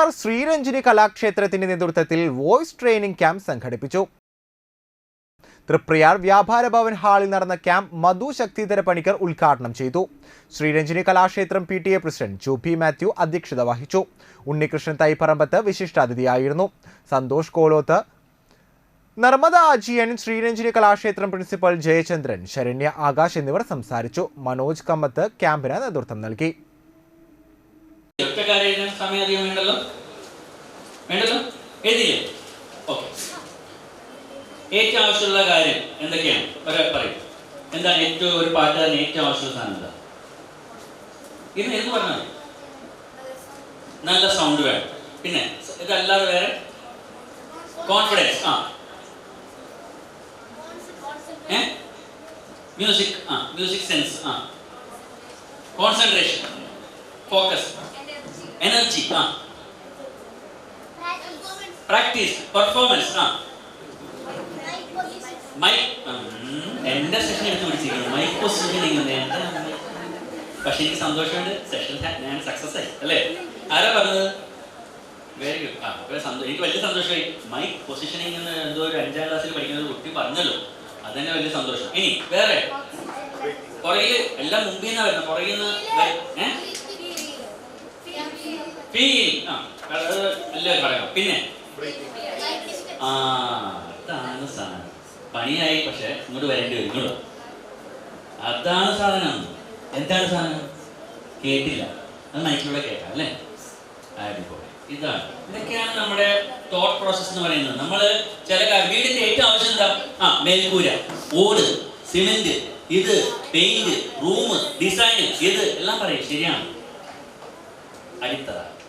തൃപ്രയാർ ശ്രീരഞ്ജിനി കലാക്ഷേത്രത്തിന്റെ നേതൃത്വത്തിൽ voice training camp സംഘടിപ്പിച്ചു. തൃപ്രയാർ വ്യാപാര ഭവൻ ഹാളിൽ നടന്ന ക്യാമ്പ് മധു ശക്തിധര പണിക്കർ ഉദ്ഘാടനം ചെയ്തു. Sreeranjini Kalakshetram P T A president Joby Mathew അധ്യക്ഷത വഹിച്ചു. ഉണ്ണികൃഷ്ണൻ തൈപ്പറമ്പത്ത് വിശിഷ്ടാതിഥിയായിരുന്നു. സന്തോഷ് കോലോത്ത് നർമ്മദ അജിയൻ ശ്രീരഞ്ജിനി കലാക്ഷേത്രം പ്രിൻസിപ്പൽ ജയചന്ദ്രൻ ശരണ്യ ആകാശ് എന്നിവർ സംസാരിച്ചു. മനോജ് കമ്മത്ത് ക്യാമ്പിന് നേതൃത്വം നൽകി. ഒറ്റക്കാരെ എഴുതാൻ സമയം അധികം വേണ്ടല്ലോ? വേണ്ടല്ലോ? എഴുതില്ലേ ഓക്കെ. ഏറ്റവും ആവശ്യമുള്ള കാര്യം എന്തൊക്കെയാണ്? ഒരാൾ പറയും. എന്താണ് ഏറ്റവും ഒരു പാട്ടുകാരന് ഏറ്റവും ആവശ്യമുള്ള സാധനം എന്താ? ഇന്ന് എന്ന് പറഞ്ഞാൽ നല്ല സൗണ്ട് വേണം. പിന്നെ ഇതല്ലാതെ വേറെ? കോൺഫിഡൻസ് ആ. ഏ? മ്യൂസിക് ആ മ്യൂസിക് സെൻസ് ആ. കോൺസെൻട്രേഷൻ ഫോക്കസ് എനർജി ആ. പ്രാക്ടീസ് പെർഫോമൻസ് ആ. മൈക്ക് എന്റെ സെഷൻ എടുത്ത് പിടിച്ചിരിക്കുന്നു. മൈക്ക് പൊസിഷനിങ് പക്ഷെ എനിക്ക് സന്തോഷമുണ്ട്. സെഷൻ ഞാൻ സക്സസ് ആയി. അല്ലേ? ആരാ പറഞ്ഞത്? വെരി ഗുഡ് ആ സന്തോഷം എനിക്ക് വലിയ സന്തോഷമായി. മൈക്ക് പൊസിഷനിങ് എന്ന് എന്തോ ഒരു അഞ്ചാം ക്ലാസ്സിൽ പഠിക്കുന്ന ഒരു കുട്ടി പറഞ്ഞല്ലോ. അത് തന്നെ വലിയ സന്തോഷം. ഇനി വേറെ. പുറകിൽ എല്ലാം മുമ്പിൽ നിന്നാണ് വരുന്നത്. പുറകിൽ നിന്ന് ഏഹ് ഫീലിംഗ് ആ അത് പിന്നെ? ആ അതാണ് സാധനം. പണിയായി പക്ഷെ ഇങ്ങോട്ട് വരേണ്ടി വരും. അതാണ് സാധനം. എന്താണ് സാധനം? കേട്ടില്ല. അത് മൈക്കിലൂടെ കേൾക്കാം അല്ലേ? ഇതാണ്. ഇതൊക്കെയാണ് നമ്മുടെ തോട്ട് പ്രോസസ് എന്ന് പറയുന്നത്. നമ്മൾ ചില വീടിന്റെ ഏറ്റവും ആവശ്യം എന്താ? ആ മേൽക്കൂര. ഓട് സിമെന്റ് ഇത് പെയിന്റ് റൂം ഡിസൈൻ ഇത് എല്ലാം പറയും. ശരിയാണ്. അടിത്തറ.